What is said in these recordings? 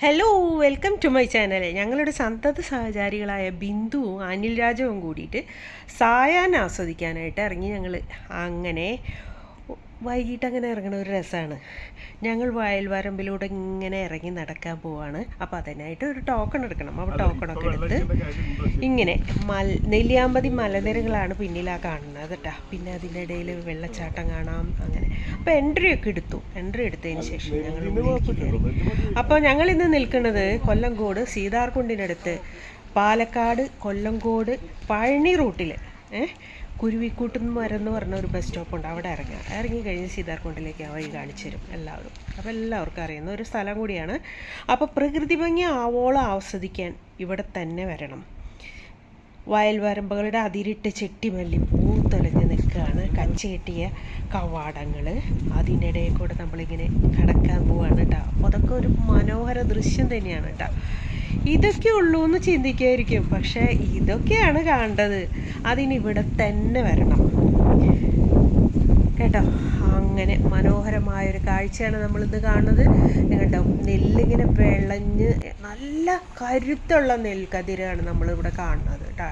Hello welcome to my channel ഞങ്ങളുടെ സന്തത സഹചാരികളായ ബിന്ദുവും അനിൽ രാജവും കൂടിയിട്ട് സായാഹ്നം ആസ്വദിക്കാനായിട്ട് ഇറങ്ങി ഞങ്ങൾ അങ്ങനെ വൈകിട്ട് അങ്ങനെ ഇറങ്ങണ ഒരു രസമാണ് ഞങ്ങൾ വയൽവരമ്പിലൂടെ ഇങ്ങനെ ഇറങ്ങി നടക്കാൻ പോവാണ്. അപ്പോൾ അതിനായിട്ട് ഒരു ടോക്കൺ എടുക്കണം. അപ്പൊ ടോക്കൺ ഒക്കെ എടുത്ത് ഇങ്ങനെ മൽ നെല്ലിയാമ്പതി മലനിരകളാണ് പിന്നിലാ കാണുന്നത് കേട്ടോ പിന്നെ അതിന്റെ ഇടയിൽ വെള്ളച്ചാട്ടം കാണാം അങ്ങനെ. അപ്പോൾ എൻട്രി ഒക്കെ എടുത്തു. എൻട്രി എടുത്തതിന് ശേഷം ഞങ്ങൾ ഉള്ളിലേക്ക് കയറി. അപ്പോൾ ഞങ്ങൾ ഇന്ന് നിൽക്കുന്നത് കൊല്ലംകോട് സീതാർകുണ്ടിനടുത്ത്. പാലക്കാട് കൊല്ലംകോട് പഴനി റൂട്ടിൽ. ഏഹ് കുരുവിക്കൂട്ടും എന്ന് പറഞ്ഞ ഒരു ബസ് സ്റ്റോപ്പ് ഉണ്ട്. അവിടെ ഇറങ്ങുക ഇറങ്ങി കഴിഞ്ഞ് സീതാർകുണ്ടിലേക്ക് ആ വഴി കാണിച്ചു തരും എല്ലാവരും. അപ്പോൾ എല്ലാവർക്കും അറിയുന്ന ഒരു സ്ഥലം കൂടിയാണ്. അപ്പോൾ പ്രകൃതി ഭംഗി ആവോളം ആസ്വദിക്കാൻ ഇവിടെ തന്നെ വരണം. വയൽവരമ്പുകളുടെ അതിരിട്ട് ചെട്ടിമല്ലി പൂത്തൊലഞ്ഞ് നിൽക്കുകയാണ്. കച്ച കെട്ടിയ കവാടങ്ങൾ അതിനിടയിൽ കൂടെ നമ്മളിങ്ങനെ കടക്കാൻ പോവാണ് കേട്ടോ അപ്പോൾ അതൊക്കെ ഒരു മനോഹര ദൃശ്യം തന്നെയാണ് കേട്ടോ ഇതൊക്കെ ഉള്ളൂ എന്ന് ചിന്തിക്കുമായിരിക്കും പക്ഷേ ഇതൊക്കെയാണ് കാണേണ്ടത്. അതിനിവിടെ തന്നെ വരണം. കേട്ടോ? അങ്ങനെ മനോഹരമായ ഒരു കാഴ്ചയാണ് നമ്മൾ ഇന്ന് കാണുന്നത്. കേട്ടോ നെല്ലിങ്ങനെ വിളഞ്ഞ് നല്ല കരുത്തുള്ള നെൽക്കതിരാണ് നമ്മളിവിടെ കാണുന്നത് കേട്ടോ.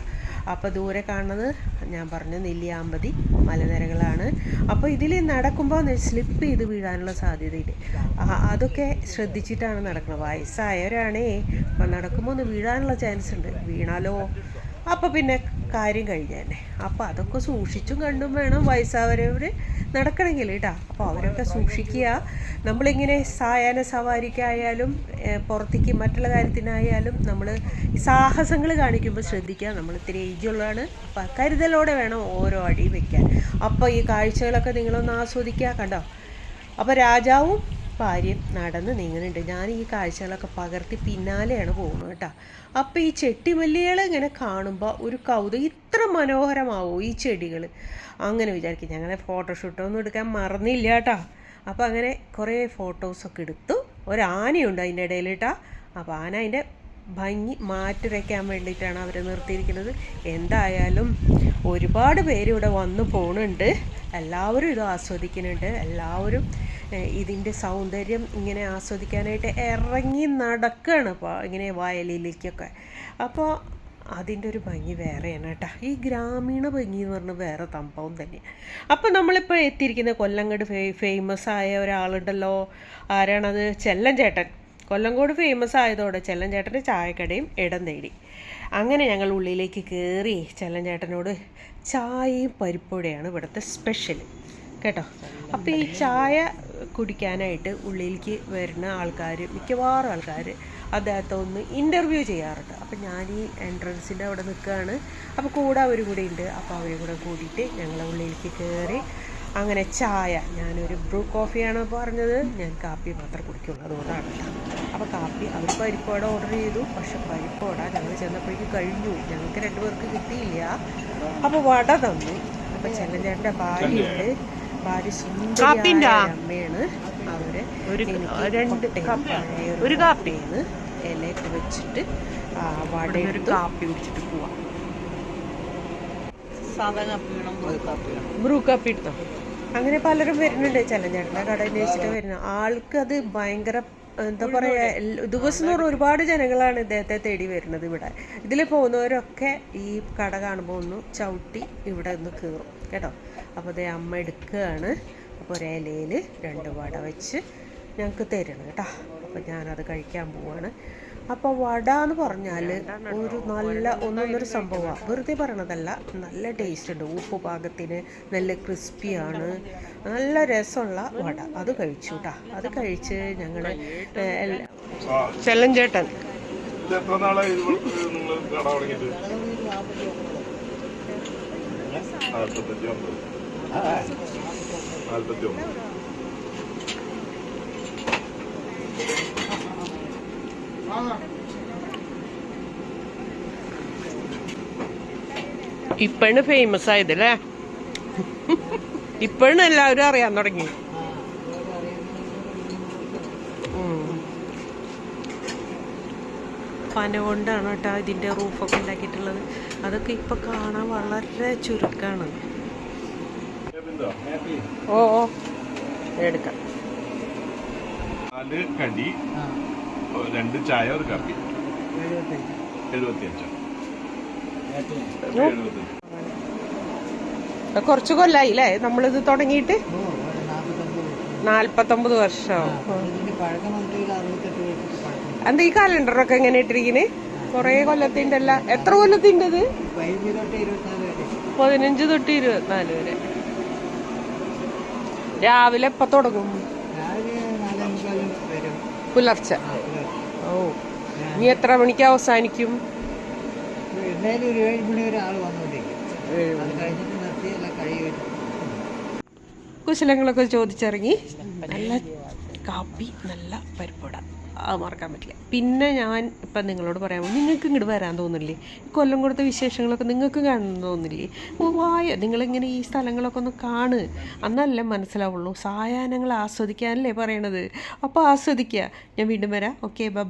അപ്പോൾ ദൂരെ കാണുന്നത് ഞാൻ പറഞ്ഞു നെല്ലിയാമ്പതി മലനിരകളാണ്. അപ്പോൾ ഇതിൽ നടക്കുമ്പോൾ സ്ലിപ്പ് ചെയ്ത് വീഴാനുള്ള സാധ്യതയുണ്ട് അതൊക്കെ ശ്രദ്ധിച്ചിട്ടാണ് നടക്കുന്നത് വയസ്സായവരാണേ നടക്കുമ്പോൾ ഒന്ന് വീഴാനുള്ള ചാൻസ് ഉണ്ട്. വീണാലോ? അപ്പോൾ പിന്നെ കാര്യം കഴിഞ്ഞതന്നെ അപ്പോൾ അതൊക്കെ സൂക്ഷിച്ചും കണ്ടും വേണം വയസ്സായവർ നടക്കണമെങ്കിൽ കേട്ടോ. അപ്പോൾ അവരൊക്കെ സൂക്ഷിക്കുക. നമ്മളിങ്ങനെ സായാഹ്ന സവാരിക്കായാലും പുറത്തേക്ക് മറ്റുള്ള കാര്യത്തിനായാലും നമ്മൾ സാഹസങ്ങൾ കാണിക്കുമ്പോൾ ശ്രദ്ധിക്കുക. നമ്മൾ ഇത്തിരി ഏജുള്ളതാണ്. അപ്പോൾ കരുതലോടെ വേണം ഓരോ അടി വയ്ക്കാൻ അപ്പോൾ ഈ കാഴ്ചകളൊക്കെ നിങ്ങളൊന്ന് ആസ്വദിക്കുക കണ്ടോ? അപ്പോൾ രാജാവും ഭാര്യയും നടന്ന് നീങ്ങുന്നുണ്ട്. ഞാൻ ഈ കാഴ്ചകളൊക്കെ പകർത്തി പിന്നാലെയാണ് പോകുന്നത് കേട്ടോ. അപ്പോൾ ഈ ചെട്ടിമല്ലികളെ ഇങ്ങനെ കാണുമ്പോൾ ഒരു കൗതുകം ഇത്ര മനോഹരമാവോ ഈ ചെടികൾ അങ്ങനെ വിചാരിക്കും. ഞങ്ങളെ ഫോട്ടോഷൂട്ടൊന്നും എടുക്കാൻ മറന്നില്ല കേട്ടോ. അപ്പോൾ അങ്ങനെ കുറേ ഫോട്ടോസൊക്കെ എടുത്തു. ഒരാനയുണ്ട് അതിന്റെ ഇടയിൽ കേട്ടോ. അപ്പോൾ ആന അതിന്റെ ഭംഗി മാറ്റുരയ്ക്കാൻ വേണ്ടിയിട്ടാണ് അവർ നിർത്തിയിരിക്കുന്നത്. എന്തായാലും ഒരുപാട് പേര് ഇവിടെ വന്നു പോകുന്നുണ്ട് എല്ലാവരും ഇത് ആസ്വദിക്കുന്നുണ്ട്. എല്ലാവരും ഇതിന്റെ സൗന്ദര്യം ഇങ്ങനെ ആസ്വദിക്കാനായിട്ട് ഇറങ്ങി നടക്കുകയാണ് അപ്പോൾ ഇങ്ങനെ വയലിലേക്കൊക്കെ. അപ്പോൾ അതിന്റെ ഒരു ഭംഗി വേറെയാണ് കേട്ടോ. ഈ ഗ്രാമീണ ഭംഗി എന്ന് പറഞ്ഞാൽ വേറെ സംഭവം തന്നെയാണ് അപ്പോൾ നമ്മളിപ്പോൾ എത്തിയിരിക്കുന്ന കൊല്ലങ്കട് ഫേ ഫേമസ് ആയ ഒരാളുണ്ടല്ലോ. ആരാണത്? ചെല്ലൻ ചേട്ടൻ. കൊല്ലങ്കോട് ഫേമസ് ആയതോടെ ചെല്ലൻ ചേട്ടന്റെ ചായക്കടയും ഇടം തേടി അങ്ങനെ ഞങ്ങൾ ഉള്ളിലേക്ക് കയറി ചെല്ലൻ ചേട്ടനോട് ചായയും പരിപ്പോടെയാണ് ഇവിടുത്തെ സ്പെഷ്യൽ കേട്ടോ? അപ്പോൾ ഈ ചായ കുടിക്കാനായിട്ട് ഉള്ളിലേക്ക് വരുന്ന ആൾക്കാർ മിക്കവാറും ആൾക്കാർ അദ്ദേഹത്തെ ഒന്ന് ഇന്റർവ്യൂ ചെയ്യാറുണ്ട്. അപ്പോൾ ഞാൻ ഈ എൻട്രൻസിന്റെ അവിടെ നിൽക്കുകയാണ്. അപ്പോൾ കൂടെ അവരും കൂടെ ഉണ്ട്. അപ്പോൾ അവരും കൂടെ കൂടിയിട്ട് ഞങ്ങൾ ഉള്ളിലേക്ക് കയറി അങ്ങനെ ചായ ഞാനൊരു ബ്രൂ കോഫിയാണ് പറഞ്ഞത്? ഞാൻ കാപ്പി മാത്രമേ കുടിക്കുള്ളൂ. അതുകൊണ്ടാണ് അപ്പോൾ കാപ്പി അവർ പരിപ്പോട ഓർഡർ ചെയ്തു. പക്ഷെ പരിപ്പോട ഞങ്ങൾ ചെന്നപ്പോഴേക്കും കഴിഞ്ഞു. ഞങ്ങൾക്ക് രണ്ടുപേർക്ക് കിട്ടിയില്ല. അപ്പോൾ വട തന്നു. അപ്പോൾ ചെല്ലഞ്ചേട്ടന്റെ ഭാര്യയുണ്ട്. ഭാര്യ സുന്ദരിയായ അമ്മയാണ്. അവർ ഒരു രണ്ട് ഒരു കാപ്പിന്ന് ഇലയൊക്കെ വെച്ചിട്ട് ആ, കാപ്പി കുടിച്ചിട്ട് പോവാം. സാധാ കാപ്പി വേണം? ബ്രൂ കാപ്പി വേണം. ബ്രൂ കാപ്പി എടുത്തോ? അങ്ങനെ പലരും വരുന്നുണ്ട് ചെല്ലഞ്ചേട്ടന്റെ കട അന്വേഷിച്ചിട്ട് വരുന്നത്. ആൾക്ക് അത് ഭയങ്കര എന്താ പറയുക ദിവസം ദിവസം തോറും ഒരുപാട് ജനങ്ങളാണ് ഇദ്ദേഹത്തെ തേടി വരുന്നത് ഇവിടെ. ഇതിൽ പോകുന്നവരൊക്കെ ഈ കട കാണുമ്പോൾ ഒന്ന് ചവിട്ടി ഇവിടെ ഒന്ന് കയറും കേട്ടോ? അപ്പോൾ അതേ അമ്മ എടുക്കുകയാണ്. അപ്പോൾ ഒരേലയിൽ ഇലയിൽ രണ്ട് വട വെച്ച് ഞങ്ങൾക്ക് തരണം കേട്ടോ. അപ്പോൾ ഞാനത് കഴിക്കാൻ പോവാണ്. അപ്പോൾ വട എന്ന് പറഞ്ഞാൽ ഒരു നല്ല ഒന്നൊന്നൊരു സംഭവമാണ് വെറുതെ പറയണതല്ല നല്ല ടേസ്റ്റ് ഉണ്ട്. ഉപ്പ് പാകത്തിന് നല്ല ക്രിസ്പിയാണ്. നല്ല രസമുള്ള വട. അത് കഴിച്ചു കേട്ടോ അത് കഴിച്ച് ഞങ്ങൾ ചെല്ലൻ ചേട്ടൻ. നാളായി ഇപ്പോഴാണ് ഫേമസ് ആയത് അല്ലേ ഇപ്പോഴാണ് എല്ലാവരും അറിയാൻ തുടങ്ങി. പന കൊണ്ടാണ് കേട്ടോ ഇതിന്റെ റൂഫൊക്കെ ഉണ്ടാക്കിയിട്ടുള്ളത്. അതൊക്കെ ഇപ്പൊ കാണാൻ വളരെ ചുരുക്കാണ്. ഓ ഓ. എടുക്കാം നാല് കടി രണ്ട് ചായ ഒരു കാപ്പി. എഴുപത്തിയഞ്ചോ. കുറച്ച് കൊല്ലായി അല്ലേ നമ്മളിത് തുടങ്ങിയിട്ട്? നാല്പത്തൊമ്പത് വർഷം. എന്താ ഈ കാലണ്ടറൊക്കെ എങ്ങനെ ഇട്ടിരിക്കുന്നത് കൊറേ കൊല്ലത്തിന്റെ അല്ല എത്ര കൊല്ലത്തിന്റെ ഇത് പതിനഞ്ച് തൊട്ട് ഇരുപത്തിനാല് വരെ. രാവിലെ എപ്പ തുടങ്ങും. പുലർച്ചെ. ഓ ഇനി എത്ര മണിക്ക് അവസാനിക്കും? കുശലങ്ങളൊക്കെ ചോദിച്ചിറങ്ങി. നല്ല കാപ്പി നല്ല പരിപ്പട. അത് മറക്കാൻ പറ്റില്ല. പിന്നെ ഞാൻ ഇപ്പം നിങ്ങളോട് പറയാൻ നിങ്ങൾക്ക് ഇങ്ങോട്ട് വരാൻ തോന്നില്ലേ? കൊല്ലം കൊടുത്ത വിശേഷങ്ങളൊക്കെ നിങ്ങൾക്ക് കാണാൻ തോന്നില്ലേ? വായ നിങ്ങളിങ്ങനെ ഈ സ്ഥലങ്ങളൊക്കെ ഒന്ന് കാണ്. അന്നല്ലേ മനസ്സിലാവുള്ളൂ. സായാഹ്നങ്ങൾ ആസ്വദിക്കാനല്ലേ പറയണത്. അപ്പോൾ ആസ്വദിക്കുക. ഞാൻ വീണ്ടും വരാം. Okay bye